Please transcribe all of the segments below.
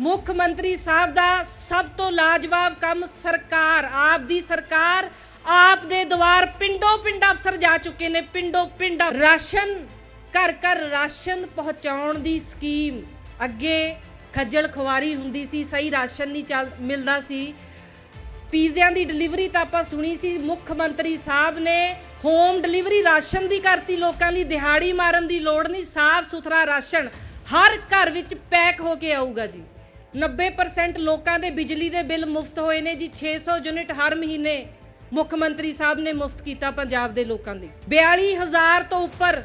ਮੁੱਖ ਮੰਤਰੀ ਸਾਹਿਬ ਦਾ ਸਭ ਤੋਂ ਲਾਜਵਾਬ ਕੰਮ ਸਰਕਾਰ, ਆਪ ਦੀ ਸਰਕਾਰ, ਆਪ ਦੇ ਦੁਆਰ ਪਿੰਡੋਂ ਪਿੰਡ ਅਫਸਰ ਜਾ ਚੁੱਕੇ ਨੇ, ਪਿੰਡੋਂ ਪਿੰਡ ਰਾਸ਼ਨ, ਘਰ ਘਰ ਰਾਸ਼ਨ ਪਹੁੰਚਾਉਣ ਦੀ ਸਕੀਮ। ਅੱਗੇ ਖੱਜਲ ਖੁਆਰੀ ਹੁੰਦੀ ਸੀ, ਸਹੀ ਰਾਸ਼ਨ ਨਹੀਂ ਚੱਲ, ਮਿਲਦਾ ਸੀ। ਪੀਜ਼ਿਆਂ ਦੀ ਡਿਲੀਵਰੀ ਤਾਂ ਆਪਾਂ ਸੁਣੀ ਸੀ, ਮੁੱਖ ਮੰਤਰੀ ਸਾਹਿਬ ਨੇ ਹੋਮ ਡਿਲੀਵਰੀ ਰਾਸ਼ਨ ਦੀ ਕਰਤੀ ਲੋਕਾਂ ਲਈ, ਦਿਹਾੜੀ ਮਾਰਨ ਦੀ ਲੋੜ ਨਹੀਂ, ਸਾਫ਼ ਸੁਥਰਾ ਰਾਸ਼ਨ ਹਰ ਘਰ ਵਿੱਚ ਪੈਕ ਹੋ ਕੇ ਆਊਗਾ ਜੀ। 90% ਲੋਕਾਂ ਦੇ ਬਿਜਲੀ ਦੇ ਬਿੱਲ ਮੁਫਤ ਹੋਏ ਨੇ ਜੀ 600 ਯੂਨਿਟ ਹਰ ਮਹੀਨੇ ਮੁੱਖ ਮੰਤਰੀ ਸਾਹਿਬ ਨੇ ਮੁਫਤ ਕੀਤਾ ਪੰਜਾਬ ਦੇ ਲੋਕਾਂ ਲਈ 42000 ਤੋਂ ਉੱਪਰ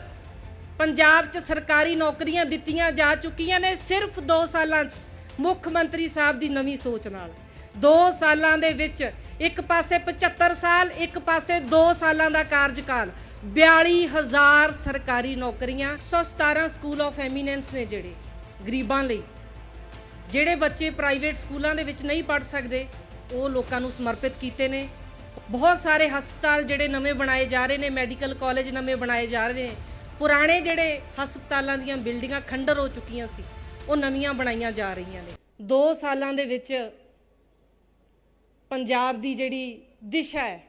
ਪੰਜਾਬ 'ਚ ਸਰਕਾਰੀ ਨੌਕਰੀਆਂ ਦਿੱਤੀਆਂ ਜਾ ਚੁੱਕੀਆਂ ਨੇ ਸਿਰਫ 2 ਸਾਲਾਂ 'ਚ ਮੁੱਖ ਮੰਤਰੀ ਸਾਹਿਬ ਦੀ ਨਵੀਂ ਸੋਚ ਨਾਲ। 2 ਸਾਲਾਂ ਦੇ ਵਿੱਚ ਇੱਕ ਪਾਸੇ 75 ਸਾਲ, ਇੱਕ ਪਾਸੇ 2 ਸਾਲਾਂ ਦਾ ਕਾਰਜਕਾਲ। 42000 ਸਰਕਾਰੀ ਨੌਕਰੀਆਂ 117 ਸਕੂਲ ਆਫ ਐਮੀਨੈਂਸ ਨੇ ਜਿਹੜੇ ਗਰੀਬਾਂ ਲਈ ਜਿਹੜੇ ਬੱਚੇ ਪ੍ਰਾਈਵੇਟ ਸਕੂਲਾਂ ਦੇ ਵਿੱਚ ਨਹੀਂ ਪੜ੍ਹ ਸਕਦੇ, ਉਹ ਲੋਕਾਂ ਨੂੰ ਸਮਰਪਿਤ ਕੀਤੇ ਨੇ। ਬਹੁਤ ਸਾਰੇ ਹਸਪਤਾਲ ਜਿਹੜੇ ਨਵੇਂ ਬਣਾਏ ਜਾ ਰਹੇ ਨੇ, ਮੈਡੀਕਲ ਕਾਲਜ ਨਵੇਂ ਬਣਾਏ ਜਾ ਰਹੇ ਨੇ। ਪੁਰਾਣੇ ਜਿਹੜੇ ਹਸਪਤਾਲਾਂ ਦੀਆਂ ਬਿਲਡਿੰਗਾਂ ਖੰਡਰ ਹੋ ਚੁੱਕੀਆਂ ਸੀ, ਉਹ ਨਵੀਆਂ ਬਣਾਈਆਂ ਜਾ ਰਹੀਆਂ ਨੇ। 2 ਸਾਲਾਂ ਦੇ ਵਿੱਚ ਪੰਜਾਬ ਦੀ ਜਿਹੜੀ ਦਿਸ਼ਾ ਹੈ,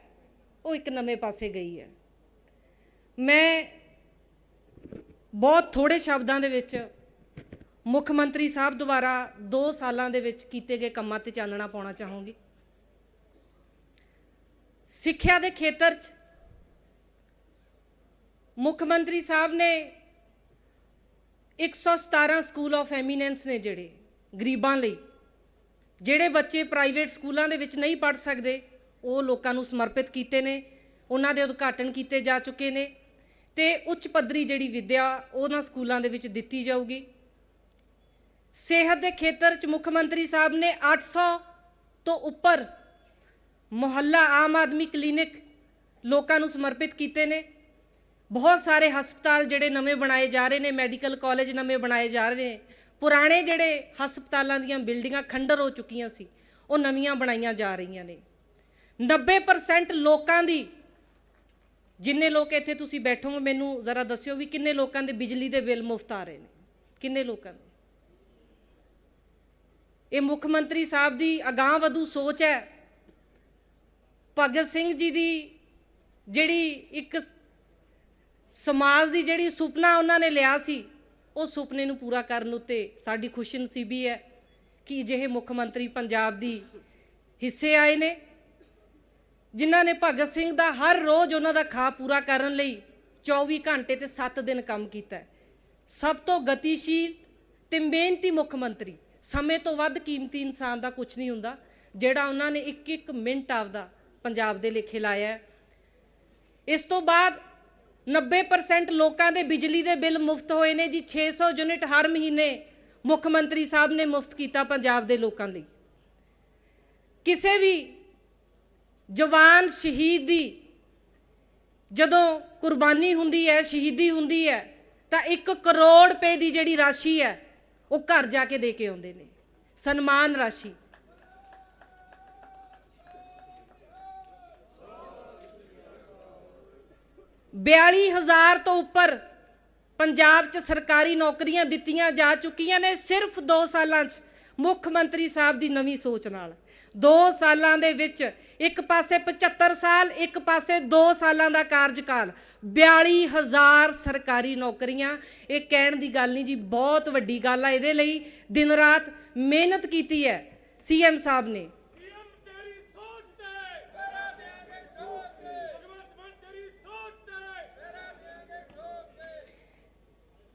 ਉਹ ਇੱਕ ਨਵੇਂ ਪਾਸੇ ਗਈ ਹੈ। ਮੈਂ ਬਹੁਤ ਥੋੜੇ ਸ਼ਬਦਾਂ ਦੇ ਵਿੱਚ ਮੁੱਖ ਮੰਤਰੀ ਸਾਹਿਬ ਦੁਆਰਾ 2 ਸਾਲਾਂ ਦੇ ਵਿੱਚ ਕੀਤੇ ਗਏ ਕੰਮਾਂ ਤੇ ਚਾਨਣਾ ਪਾਉਣਾ ਚਾਹੂੰਗੀ। ਸਿੱਖਿਆ ਦੇ ਖੇਤਰ 'ਚ ਮੁੱਖ ਮੰਤਰੀ ਸਾਹਿਬ ਨੇ 117 ਸਕੂਲ ਆਫ ਐਮੀਨੈਂਸ ਨੇ ਜਿਹੜੇ ਗਰੀਬਾਂ ਲਈ, ਜਿਹੜੇ ਬੱਚੇ ਪ੍ਰਾਈਵੇਟ ਸਕੂਲਾਂ ਦੇ ਵਿੱਚ ਨਹੀਂ ਪੜ੍ਹ ਸਕਦੇ, ਉਹ ਲੋਕਾਂ ਨੂੰ ਸਮਰਪਿਤ ਕੀਤੇ ਨੇ, ਉਹਨਾਂ ਦੇ ਉਦਘਾਟਨ ਕੀਤੇ ਜਾ ਚੁੱਕੇ ਨੇ ਤੇ ਉੱਚ ਪੱਧਰੀ ਜਿਹੜੀ ਵਿੱਦਿਆ ਉਹਨਾਂ ਸਕੂਲਾਂ ਦੇ ਵਿੱਚ ਦਿੱਤੀ ਜਾਊਗੀ। ਸਿਹਤ ਦੇ ਖੇਤਰ 'ਚ ਮੁੱਖ ਮੰਤਰੀ ਸਾਹਿਬ ਨੇ 800 ਤੋਂ ਉੱਪਰ ਮੁਹੱਲਾ ਆਮ ਆਦਮੀ ਕਲੀਨਿਕ ਲੋਕਾਂ ਨੂੰ ਸਮਰਪਿਤ ਕੀਤੇ ਨੇ। ਬਹੁਤ ਸਾਰੇ ਹਸਪਤਾਲ ਜਿਹੜੇ ਨਵੇਂ ਬਣਾਏ ਜਾ ਰਹੇ ਨੇ, ਮੈਡੀਕਲ ਕਾਲਜ ਨਵੇਂ ਬਣਾਏ ਜਾ ਰਹੇ ਨੇ। ਪੁਰਾਣੇ ਜਿਹੜੇ ਹਸਪਤਾਲਾਂ ਦੀਆਂ ਬਿਲਡਿੰਗਾਂ ਖੰਡਰ ਹੋ ਚੁੱਕੀਆਂ ਸੀ, ਉਹ ਨਵੀਆਂ ਬਣਾਈਆਂ ਜਾ ਰਹੀਆਂ ਨੇ। 90% ਲੋਕਾਂ ਦੀ, ਜਿੰਨੇ ਲੋਕ ਇੱਥੇ ਤੁਸੀਂ ਬੈਠੋਗੇ, ਮੈਨੂੰ ਜ਼ਰਾ ਦੱਸਿਓ ਵੀ ਕਿੰਨੇ ਲੋਕਾਂ ਦੇ ਬਿਜਲੀ ਦੇ ਬਿੱਲ ਮੁਫਤ ਆ ਰਹੇ ਨੇ? ਕਿੰਨੇ ਲੋਕਾਂ ਦੇ? ਇਹ ਮੁੱਖ ਮੰਤਰੀ ਸਾਹਿਬ ਦੀ ਅਗਾਂਹ ਵਧੂ ਸੋਚ ਹੈ। ਭਗਤ ਸਿੰਘ ਜੀ ਦੀ ਜਿਹੜੀ ਇੱਕ ਸਮਾਜ ਦੀ ਜਿਹੜੀ ਸੁਪਨਾ ਉਹਨਾਂ ਨੇ ਲਿਆ ਸੀ, ਉਹ ਸੁਪਨੇ ਨੂੰ ਪੂਰਾ ਕਰਨ ਉੱਤੇ ਸਾਡੀ ਖੁਸ਼ਨਸੀਬੀ ਹੈ ਕਿ ਜਿਹੇ ਮੁੱਖ ਮੰਤਰੀ ਪੰਜਾਬ ਦੀ ਹਿੱਸੇ ਆਏ ਨੇ, ਜਿਨ੍ਹਾਂ ਨੇ ਭਗਤ ਸਿੰਘ ਦਾ ਹਰ ਰੋਜ਼ ਉਹਨਾਂ ਦਾ ਖਾ ਪੂਰਾ ਕਰਨ ਲਈ 24 ਘੰਟੇ ਤੇ 7 ਦਿਨ ਕੰਮ ਕੀਤਾ ਸਭ ਤੋਂ ਗਤੀਸ਼ੀਲ ਤੇ ਮਿਹਨਤੀ ਮੁੱਖ ਮੰਤਰੀ ਸਮੇਂ ਤੋਂ ਵੱਧ ਕੀਮਤੀ ਇਨਸਾਨ ਦਾ ਕੁਝ ਨਹੀਂ ਹੁੰਦਾ, ਜਿਹੜਾ ਉਹਨਾਂ ਨੇ ਇੱਕ ਇੱਕ ਮਿੰਟ ਆਪਦਾ ਪੰਜਾਬ ਦੇ ਲੇਖੇ ਲਾਇਆ ਇਸ ਤੋਂ ਬਾਅਦ 90% ਲੋਕਾਂ ਦੇ ਬਿਜਲੀ ਦੇ ਬਿੱਲ ਮੁਫਤ ਹੋਏ ਨੇ ਜੀ 600 ਯੂਨਿਟ ਹਰ ਮਹੀਨੇ ਮੁੱਖ ਮੰਤਰੀ ਸਾਹਿਬ ਨੇ ਮੁਫਤ ਕੀਤਾ ਪੰਜਾਬ ਦੇ ਲੋਕਾਂ ਲਈ। ਕਿਸੇ ਵੀ ਜਵਾਨ ਸ਼ਹੀਦ ਦੀ ਜਦੋਂ ਕੁਰਬਾਨੀ ਹੁੰਦੀ ਹੈ, ਸ਼ਹੀਦੀ ਹੁੰਦੀ ਹੈ, ਤਾਂ 1 ਕਰੋੜ ਰੁਪਏ ਦੀ ਜਿਹੜੀ ਰਾਸ਼ੀ ਹੈ ਉਹ ਘਰ ਜਾ ਕੇ ਦੇ ਕੇ ਆਉਂਦੇ ਨੇ। ਸਨਮਾਨ ਰਾਸ਼ੀ। ਬਿਆਲੀ ਹਜ਼ਾਰ ਤੋਂ ਉੱਪਰ ਪੰਜਾਬ 'ਚ ਸਰਕਾਰੀ ਨੌਕਰੀਆਂ ਦਿੱਤੀਆਂ ਜਾ ਚੁੱਕੀਆਂ ਨੇ ਸਿਰਫ 2 ਸਾਲਾਂ 'ਚ, ਮੁੱਖ ਮੰਤਰੀ ਸਾਹਿਬ ਦੀ ਨਵੀਂ ਸੋਚ ਨਾਲ। 2 ਸਾਲਾਂ ਦੇ ਵਿੱਚ ਇੱਕ ਪਾਸੇ 75 ਸਾਲ ਇੱਕ ਪਾਸੇ 2 ਸਾਲਾਂ ਦਾ ਕਾਰਜਕਾਲ। 42000 ਸਰਕਾਰੀ ਨੌਕਰੀਆਂ। ਇਹ ਕਹਿਣ ਦੀ ਗੱਲ ਨਹੀਂ ਜੀ ਬਹੁਤ ਵੱਡੀ ਗੱਲ ਆ ਇਹਦੇ ਲਈ। ਦਿਨ ਰਾਤ ਮਿਹਨਤ ਕੀਤੀ ਹੈ ਸੀਐਮ ਸਾਹਿਬ ਨੇ।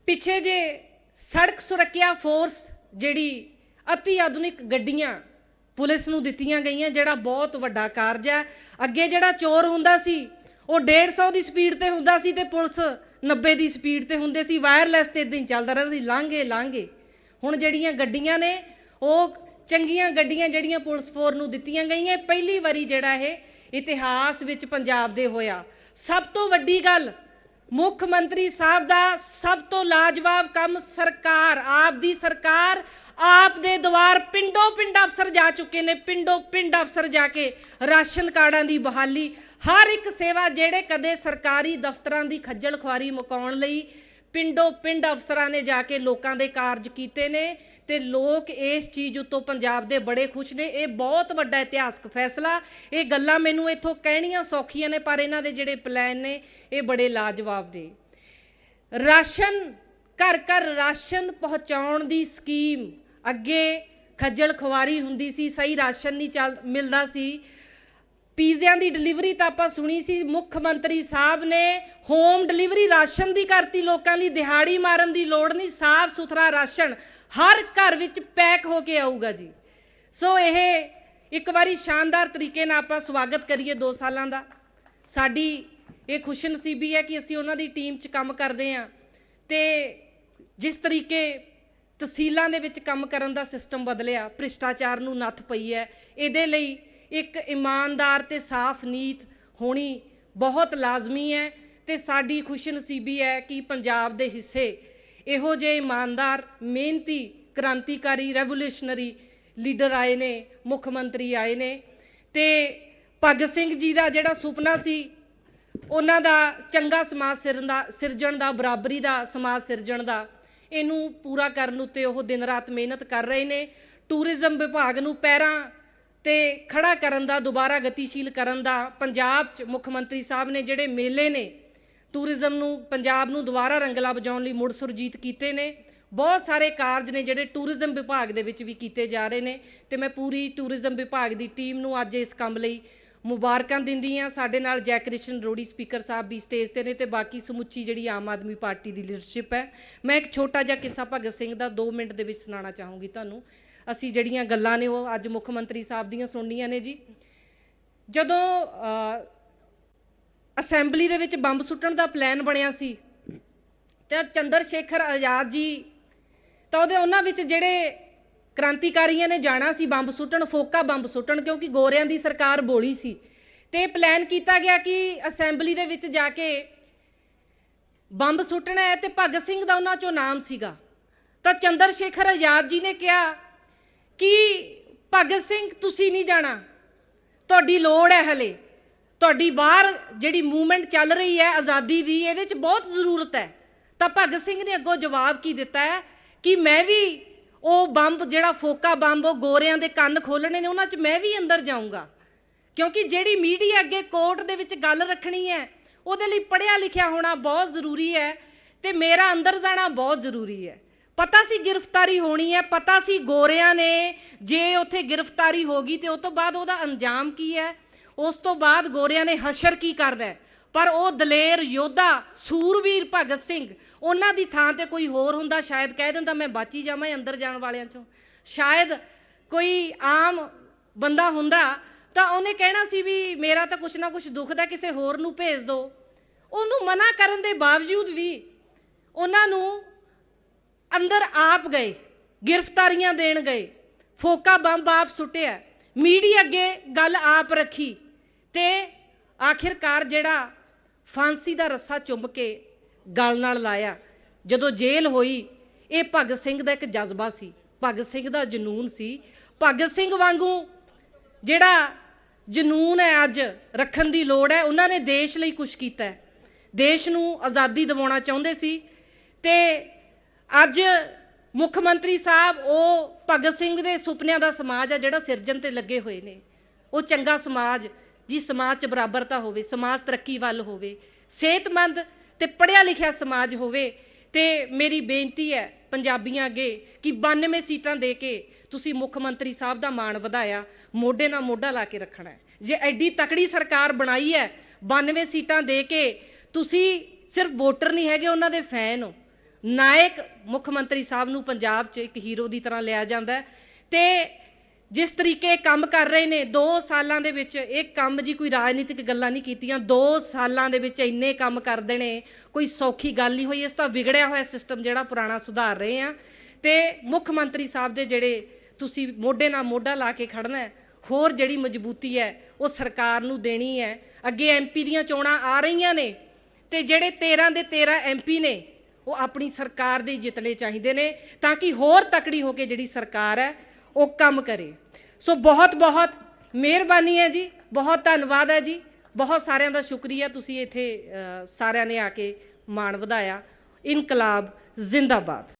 ਪਿੱਛੇ ਜੇ ਸੜਕ ਸੁਰੱਖਿਆ ਫੋਰਸ ਜਿਹੜੀ ਅਤੀ ਆਧੁਨਿਕ ਗੱਡੀਆਂ ਪੁਲਿਸ ਨੂੰ ਦਿੱਤੀਆਂ ਗਈਆਂ, ਜਿਹੜਾ ਬਹੁਤ ਵੱਡਾ ਕਾਰਜ ਹੈ। ਅੱਗੇ ਜਿਹੜਾ ਚੋਰ ਹੁੰਦਾ ਸੀ, ਉਹ 150 ਦੀ ਸਪੀਡ ਤੇ ਹੁੰਦਾ ਸੀ ਤੇ ਪੁਲਿਸ 90 ਦੀ ਸਪੀਡ ਤੇ ਹੁੰਦੇ ਸੀ। ਵਾਇਰਲੈਸ ਤੇ ਇਦਾਂ ਹੀ ਚੱਲਦਾ ਰਹਿੰਦਾ ਸੀ, ਲਾਂਘੇ ਲਾਂਘੇ। ਹੁਣ ਜਿਹੜੀਆਂ ਗੱਡੀਆਂ ਨੇ, ਉਹ ਚੰਗੀਆਂ ਗੱਡੀਆਂ ਜਿਹੜੀਆਂ ਪੁਲਿਸ ਫੋਰ ਨੂੰ ਦਿੱਤੀਆਂ ਗਈਆਂ। ਪਹਿਲੀ ਵਾਰੀ ਜਿਹੜਾ ਇਹ ਇਤਿਹਾਸ ਵਿੱਚ ਪੰਜਾਬ ਦੇ ਹੋਇਆ। ਸਭ ਤੋਂ ਵੱਡੀ ਗੱਲ ਮੁੱਖ ਮੰਤਰੀ ਸਾਹਿਬ ਦਾ ਸਭ ਤੋਂ ਲਾਜਵਾਬ ਕੰਮ ਸਰਕਾਰ, ਆਪ ਦੀ ਸਰਕਾਰ, ਆਪ ਦੇ ਦੁਆਰ ਪਿੰਡੋਂ ਪਿੰਡ ਅਫਸਰ ਜਾ ਚੁੱਕੇ ਨੇ ਪਿੰਡੋਂ ਪਿੰਡ ਅਫਸਰ ਜਾ ਕੇ ਰਾਸ਼ਨ ਕਾਰਡਾਂ ਦੀ ਬਹਾਲੀ। ਹਰ ਇੱਕ ਸੇਵਾ ਜਿਹੜੇ ਕਦੇ ਸਰਕਾਰੀ ਦਫ਼ਤਰਾਂ ਦੀ ਖੱਜਲ ਖੁਆਰੀ ਮੁਕਾਉਣ ਲਈ ਪਿੰਡੋਂ ਪਿੰਡ ਅਫਸਰਾਂ ਨੇ ਜਾ ਕੇ ਲੋਕਾਂ ਦੇ ਕਾਰਜ ਕੀਤੇ ਨੇ ਤੇ ਲੋਕ ਇਸ ਚੀਜ਼ ਉੱਤੋਂ ਪੰਜਾਬ ਦੇ ਬੜੇ ਖੁਸ਼ ਨੇ। ਇਹ ਬਹੁਤ ਵੱਡਾ ਇਤਿਹਾਸਕ ਫੈਸਲਾ। ਇਹ ਗੱਲਾਂ ਮੈਨੂੰ ਇੱਥੋਂ ਕਹਿਣੀਆਂ ਸੌਖੀਆਂ ਨੇ, ਪਰ ਇਹਨਾਂ ਦੇ ਜਿਹੜੇ ਪਲਾਨ ਨੇ, ਇਹ ਬੜੇ ਲਾਜਵਾਬ ਨੇ। ਰਾਸ਼ਨ, ਘਰ ਘਰ ਰਾਸ਼ਨ ਪਹੁੰਚਾਉਣ ਦੀ ਸਕੀਮ। ਅੱਗੇ ਖੱਜਲ ਖੁਆਰੀ ਹੁੰਦੀ ਸੀ, ਸਹੀ ਰਾਸ਼ਨ ਨਹੀਂ ਚੱਲ, ਮਿਲਦਾ ਸੀ। ਪੀਜ਼ਿਆਂ ਦੀ ਡਿਲੀਵਰੀ ਤਾਂ ਆਪਾਂ ਸੁਣੀ ਸੀ, ਮੁੱਖ ਮੰਤਰੀ ਸਾਹਿਬ ਨੇ ਹੋਮ ਡਿਲੀਵਰੀ ਰਾਸ਼ਨ ਦੀ ਕਰਤੀ ਲੋਕਾਂ ਲਈ, ਦਿਹਾੜੀ ਮਾਰਨ ਦੀ ਲੋੜ ਨਹੀਂ, ਸਾਫ਼ ਸੁਥਰਾ ਰਾਸ਼ਨ ਹਰ ਘਰ ਵਿੱਚ ਪੈਕ ਹੋ ਕੇ ਆਊਗਾ ਜੀ। ਸੋ ਇਹ ਇੱਕ ਵਾਰੀ ਸ਼ਾਨਦਾਰ ਤਰੀਕੇ ਨਾਲ ਆਪਾਂ ਸਵਾਗਤ ਕਰੀਏ 2 ਸਾਲਾਂ ਦਾ। ਸਾਡੀ ਇਹ ਖੁਸ਼ਨਸੀਬੀ ਹੈ ਕਿ ਅਸੀਂ ਉਹਨਾਂ ਦੀ ਟੀਮ 'ਚ ਕੰਮ ਕਰਦੇ ਹਾਂ ਤੇ ਜਿਸ ਤਰੀਕੇ ਤਹਿਸੀਲਾਂ ਦੇ ਵਿੱਚ ਕੰਮ ਕਰਨ ਦਾ ਸਿਸਟਮ ਬਦਲਿਆ, ਭ੍ਰਿਸ਼ਟਾਚਾਰ ਨੂੰ ਨੱਥ ਪਈ ਹੈ, ਇਹਦੇ ਲਈ ਇੱਕ ਇਮਾਨਦਾਰ ਤੇ ਸਾਫ਼ ਨੀਤ ਹੋਣੀ ਬਹੁਤ ਲਾਜ਼ਮੀ ਹੈ ਤੇ ਸਾਡੀ ਖੁਸ਼ਨਸੀਬੀ ਹੈ ਕਿ ਪੰਜਾਬ ਦੇ ਹਿੱਸੇ ਇਹੋ ਜਿਹੇ ਇਮਾਨਦਾਰ, ਮਿਹਨਤੀ, ਕ੍ਰਾਂਤੀਕਾਰੀ, ਰੈਵੋਲੂਸ਼ਨਰੀ ਲੀਡਰ ਆਏ ਨੇ, ਮੁੱਖ ਮੰਤਰੀ ਆਏ ਨੇ ਤੇ ਭਗਤ ਸਿੰਘ ਜੀ ਦਾ ਜਿਹੜਾ ਸੁਪਨਾ ਸੀ, ਉਹਨਾਂ ਦਾ ਚੰਗਾ ਸਮਾਜ ਸਿਰਨ ਦਾ, ਸਿਰਜਣ ਦਾ, ਬਰਾਬਰੀ ਦਾ ਸਮਾਜ ਸਿਰਜਣ ਦਾ, ਇਹਨੂੰ ਪੂਰਾ ਕਰਨ ਉੱਤੇ ਉਹ ਦਿਨ ਰਾਤ ਮਿਹਨਤ ਕਰ ਰਹੇ ਨੇ। ਟੂਰਿਜ਼ਮ ਵਿਭਾਗ ਨੂੰ ਪੈਰਾਂ ਤੇ ਖੜਾ ਕਰਨ ਦਾ, ਦੁਬਾਰਾ ਗਤੀਸ਼ੀਲ ਕਰਨ ਦਾ ਪੰਜਾਬ 'ਚ ਮੁੱਖ ਮੰਤਰੀ ਸਾਹਿਬ ਨੇ ਜਿਹੜੇ ਮੇਲੇ ਨੇ, ਟੂਰਿਜ਼ਮ ਨੂੰ, ਪੰਜਾਬ ਨੂੰ ਦੁਬਾਰਾ ਰੰਗਲਾ ਵਜਾਉਣ ਲਈ ਮੁੜ ਸੁਰਜੀਤ ਕੀਤੇ ਨੇ, ਬਹੁਤ ਸਾਰੇ ਕਾਰਜ ਨੇ ਜਿਹੜੇ ਟੂਰਿਜ਼ਮ ਵਿਭਾਗ ਦੇ ਵਿੱਚ ਵੀ ਕੀਤੇ ਜਾ ਰਹੇ ਨੇ ਤੇ ਮੈਂ ਪੂਰੀ ਟੂਰਿਜ਼ਮ ਵਿਭਾਗ ਦੀ ਟੀਮ ਨੂੰ ਅੱਜ ਇਸ ਕੰਮ ਲਈ ਮੁਬਾਰਕਾਂ ਦਿੰਦੀ ਹਾਂ। ਸਾਡੇ ਨਾਲ ਜੈ ਕ੍ਰਿਸ਼ਨ ਰੋੜੀ ਸਪੀਕਰ ਸਾਹਿਬ ਵੀ ਸਟੇਜ ਤੇ ਨੇ ਤੇ ਬਾਕੀ ਸਮੁੱਚੀ ਜਿਹੜੀ ਆਮ ਆਦਮੀ ਪਾਰਟੀ ਦੀ ਲੀਡਰਸ਼ਿਪ ਹੈ। ਮੈਂ ਇੱਕ ਛੋਟਾ ਜਿਹਾ ਕਿੱਸਾ ਭਗਤ ਸਿੰਘ ਦਾ 2 ਮਿੰਟ ਦੇ ਵਿੱਚ ਸੁਣਾਉਣਾ ਚਾਹੂੰਗੀ ਤੁਹਾਨੂੰ। ਅਸੀਂ ਜਿਹੜੀਆਂ ਗੱਲਾਂ ਨੇ ਉਹ ਅੱਜ ਮੁੱਖ ਮੰਤਰੀ ਸਾਹਿਬ ਦੀਆਂ ਸੁਣਨੀਆਂ ਨੇ ਜੀ। ਜਦੋਂ ਅਸੈਂਬਲੀ ਦੇ ਵਿੱਚ ਬੰਬ ਸੁੱਟਣ ਦਾ ਪਲਾਨ ਬਣਿਆ ਸੀ, ਤੇ ਚੰਦਰ ਸ਼ੇਖਰ ਆਜ਼ਾਦ ਜੀ, ਤਾਂ ਉਹਦੇ ਉਹਨਾਂ ਵਿੱਚ ਜਿਹੜੇ ਕ੍ਰਾਂਤੀਕਾਰੀਆਂ ਨੇ ਜਾਣਾ ਸੀ ਬੰਬ ਸੁੱਟਣ, ਫੋਕਾ ਬੰਬ ਸੁੱਟਣ, ਕਿਉਂਕਿ ਗੋਰਿਆਂ ਦੀ ਸਰਕਾਰ ਬੋਲੀ ਸੀ। ਤੇ ਪਲਾਨ ਕੀਤਾ ਗਿਆ ਕਿ ਅਸੈਂਬਲੀ ਦੇ ਵਿੱਚ ਜਾ ਕੇ ਬੰਬ ਸੁੱਟਣਾ ਹੈ ਤੇ ਭਗਤ ਸਿੰਘ ਦਾ ਉਹਨਾਂ ਚੋਂ ਨਾਮ ਸੀਗਾ। ਤਾਂ ਚੰਦਰ ਸ਼ੇਖਰ ਆਜ਼ਾਦ ਜੀ ਨੇ ਕਿਹਾ ਕਿ ਭਗਤ ਸਿੰਘ ਤੁਸੀਂ ਨਹੀਂ ਜਾਣਾ? ਤੁਹਾਡੀ ਲੋੜ ਹੈ ਹਲੇ। ਤੁਹਾਡੀ ਬਾਹਰ ਜਿਹੜੀ ਮੂਵਮੈਂਟ ਚੱਲ ਰਹੀ ਹੈ, ਆਜ਼ਾਦੀ ਦੀ, ਇਹਦੇ 'ਚ ਬਹੁਤ ਜ਼ਰੂਰਤ ਹੈ। ਤਾਂ ਭਗਤ ਸਿੰਘ ਨੇ ਅੱਗੋਂ ਜਵਾਬ ਕੀ ਦਿੱਤਾ ਹੈ? ਕਿ ਮੈਂ ਵੀ ਉਹ ਬੰਬ, ਜਿਹੜਾ ਫੋਕਾ ਬੰਬ, ਉਹ ਗੋਰਿਆਂ ਦੇ ਕੰਨ ਖੋਲਣੇ ਨੇ, ਉਹਨਾਂ 'ਚ ਮੈਂ ਵੀ ਅੰਦਰ ਜਾਊਂਗਾ। ਕਿਉਂਕਿ ਜਿਹੜੀ ਮੀਡੀਆ ਅੱਗੇ ਕੋਰਟ ਦੇ ਵਿੱਚ ਗੱਲ ਰੱਖਣੀ ਹੈ, ਉਹਦੇ ਲਈ ਪੜ੍ਹਿਆ ਲਿਖਿਆ ਹੋਣਾ ਬਹੁਤ ਜ਼ਰੂਰੀ ਹੈ ਤੇ ਮੇਰਾ ਅੰਦਰ ਜਾਣਾ ਬਹੁਤ ਜ਼ਰੂਰੀ ਹੈ। ਪਤਾ ਸੀ ਗ੍ਰਿਫਤਾਰੀ ਹੋਣੀ ਹੈ, ਪਤਾ ਸੀ ਗੋਰਿਆਂ ਨੇ ਜੇ ਉੱਥੇ ਗ੍ਰਿਫਤਾਰੀ ਹੋ ਗਈ ਤੇ ਉਸ ਤੋਂ ਬਾਅਦ ਉਹਦਾ ਅੰਜਾਮ ਕੀ ਹੈ? ਉਸ ਤੋਂ ਬਾਅਦ ਗੋਰਿਆਂ ਨੇ ਹਸ਼ਰ ਕੀ ਕਰਨਾ ਹੈ? ਪਰ ਉਹ ਦਲੇਰ, ਯੋਧਾ, ਸੂਰਵੀਰ ਭਗਤ ਸਿੰਘ, ਉਹਨਾਂ ਦੀ ਥਾਂ ਤੇ ਕੋਈ ਹੋਰ ਹੁੰਦਾ, ਸ਼ਾਇਦ ਕਹਿ ਦਿੰਦਾ ਮੈਂ ਬਚ ਹੀ ਜਾਵਾਂ ਅੰਦਰ ਜਾਣ ਵਾਲਿਆਂ ਚੋਂ। ਸ਼ਾਇਦ ਕੋਈ ਆਮ ਬੰਦਾ ਹੁੰਦਾ ਤਾਂ ਉਹਨੇ ਕਹਿਣਾ ਸੀ ਵੀ ਮੇਰਾ ਤਾਂ ਕੁਛ ਨਾ ਕੁਛ ਦੁਖਦਾ ਕਿਸੇ ਹੋਰ ਨੂੰ ਭੇਜ ਦਿਓ ਉਹਨੂੰ ਮਨਾ ਕਰਨ ਦੇ ਬਾਵਜੂਦ ਵੀ ਉਹਨਾਂ ਨੂੰ ਅੰਦਰ ਆਪ ਗਏ, ਗ੍ਰਿਫਤਾਰੀਆਂ ਦੇਣ ਗਏ, ਫੋਕਾ ਬੰਬ ਆਪ ਸੁੱਟਿਆ, ਮੀਡੀਆ ਅੱਗੇ ਗੱਲ ਆਪ ਰੱਖੀ ਤੇ ਆਖਿਰਕਾਰ ਜਿਹੜਾ ਫਾਂਸੀ ਦਾ ਰੱਸਾ ਚੁੰਮ ਕੇ ਗਲ ਨਾਲ ਲਾਇਆ। ਜਦੋਂ ਜੇਲ੍ਹ ਹੋਈ, ਇਹ ਭਗਤ ਸਿੰਘ ਦਾ ਇੱਕ ਜਜ਼ਬਾ ਸੀ, ਭਗਤ ਸਿੰਘ ਦਾ ਜਨੂਨ ਸੀ। ਭਗਤ ਸਿੰਘ ਵਾਂਗੂ ਜਿਹੜਾ ਜਨੂਨ ਹੈ ਅੱਜ ਰੱਖਣ ਦੀ ਲੋੜ ਹੈ, ਉਹਨਾਂ ਨੇ ਦੇਸ਼ ਲਈ ਕੁਝ ਕੀਤਾ ਹੈ। ਦੇਸ਼ ਨੂੰ ਆਜ਼ਾਦੀ ਦਿਵਾਉਣਾ ਚਾਹੁੰਦੇ ਸੀ ਤੇ ਅੱਜ ਮੁੱਖ ਮੰਤਰੀ ਸਾਹਿਬ, ਉਹ ਭਗਤ ਸਿੰਘ ਦੇ ਸੁਪਨਿਆਂ ਦਾ ਸਮਾਜ ਆ, ਜਿਹੜਾ ਸਿਰਜਣ ਤੇ ਲੱਗੇ ਹੋਏ ਨੇ। ਉਹ ਚੰਗਾ ਸਮਾਜ, ਜੀ ਸਮਾਜ 'ਚ ਬਰਾਬਰਤਾ ਹੋਵੇ, ਸਮਾਜ ਤਰੱਕੀ ਵੱਲ ਹੋਵੇ, ਸਿਹਤਮੰਦ ਤੇ ਪੜ੍ਹਿਆ ਲਿਖਿਆ ਸਮਾਜ ਹੋਵੇ, ਤੇ ਮੇਰੀ ਬੇਨਤੀ ਹੈ ਪੰਜਾਬੀਆਂ ਅੱਗੇ ਕਿ 92 ਸੀਟਾਂ ਦੇ ਕੇ ਤੁਸੀਂ ਮੁੱਖ ਮੰਤਰੀ ਸਾਹਿਬ ਦਾ ਮਾਣ ਵਧਾਇਆ, ਮੋਢੇ ਨਾਲ ਮੋਢਾ ਲਾ ਕੇ ਰੱਖਣਾ ਜੇ ਐਡੀ ਤਕੜੀ ਸਰਕਾਰ ਬਣਾਈ ਹੈ 92 ਸੀਟਾਂ ਦੇ ਕੇ ਤੁਸੀਂ ਸਿਰਫ ਵੋਟਰ ਨਹੀਂ ਹੈਗੇ, ਉਹਨਾਂ ਦੇ ਫੈਨ ਹੋ। ਨਾਇਕ ਮੁੱਖ ਮੰਤਰੀ ਸਾਹਿਬ ਨੂੰ ਪੰਜਾਬ 'ਚ ਇੱਕ ਹੀਰੋ ਦੀ ਤਰ੍ਹਾਂ ਲਿਆ ਜਾਂਦਾ ਹੈ। ਤੇ ਜਿਸ ਤਰੀਕੇ ਕੰਮ ਕਰ ਰਹੇ ਨੇ 2 ਸਾਲਾਂ ਦੇ ਵਿੱਚ ਇਹ ਕੰਮ ਜੀ ਕੋਈ ਰਾਜਨੀਤਿਕ ਗੱਲਾਂ ਨਹੀਂ ਕੀਤੀਆਂ। 2 ਸਾਲਾਂ ਦੇ ਵਿੱਚ ਇੰਨੇ ਕੰਮ ਕਰ ਦੇਣੇ ਕੋਈ ਸੌਖੀ ਗੱਲ ਨਹੀਂ ਹੋਈ। ਇਸ ਤਾਂ ਵਿਗੜਿਆ ਹੋਇਆ ਸਿਸਟਮ ਜਿਹੜਾ ਪੁਰਾਣਾ ਸੁਧਾਰ ਰਹੇ ਆ। ਤੇ ਮੁੱਖ ਮੰਤਰੀ ਸਾਹਿਬ ਦੇ ਜਿਹੜੇ ਤੁਸੀਂ ਮੋਢੇ ਨਾਲ ਮੋਢਾ ਲਾ ਕੇ ਖੜਨਾ ਹੋਰ ਜਿਹੜੀ ਮਜ਼ਬੂਤੀ ਹੈ, ਉਹ ਸਰਕਾਰ ਨੂੰ ਦੇਣੀ ਹੈ। ਅੱਗੇ ਐਮਪੀ ਦੀਆਂ ਚੋਣਾਂ ਆ ਰਹੀਆਂ ਨੇ ਤੇ ਜਿਹੜੇ 13 ਦੇ 13 ਐਮਪੀ ਨੇ ਉਹ ਆਪਣੀ ਸਰਕਾਰ ਦੇ ਜਿੱਤਣੇ ਚਾਹੀਦੇ ਨੇ ਤਾਂ ਕਿ ਹੋਰ ਤਕੜੀ ਹੋ ਕੇ ਜਿਹੜੀ ਸਰਕਾਰ ਹੈ, ਉਹ ਕੰਮ ਕਰੇ। ਸੋ ਬਹੁਤ ਬਹੁਤ ਮਿਹਰਬਾਨੀ ਹੈ ਜੀ, ਬਹੁਤ ਧੰਨਵਾਦ ਹੈ ਜੀ, ਬਹੁਤ ਸਾਰਿਆਂ ਦਾ ਸ਼ੁਕਰੀਆ ਤੁਸੀਂ ਇੱਥੇ ਸਾਰਿਆਂ ਨੇ ਆ ਕੇ ਮਾਣ ਵਧਾਇਆ। ਇਨਕਲਾਬ ਜ਼ਿੰਦਾਬਾਦ।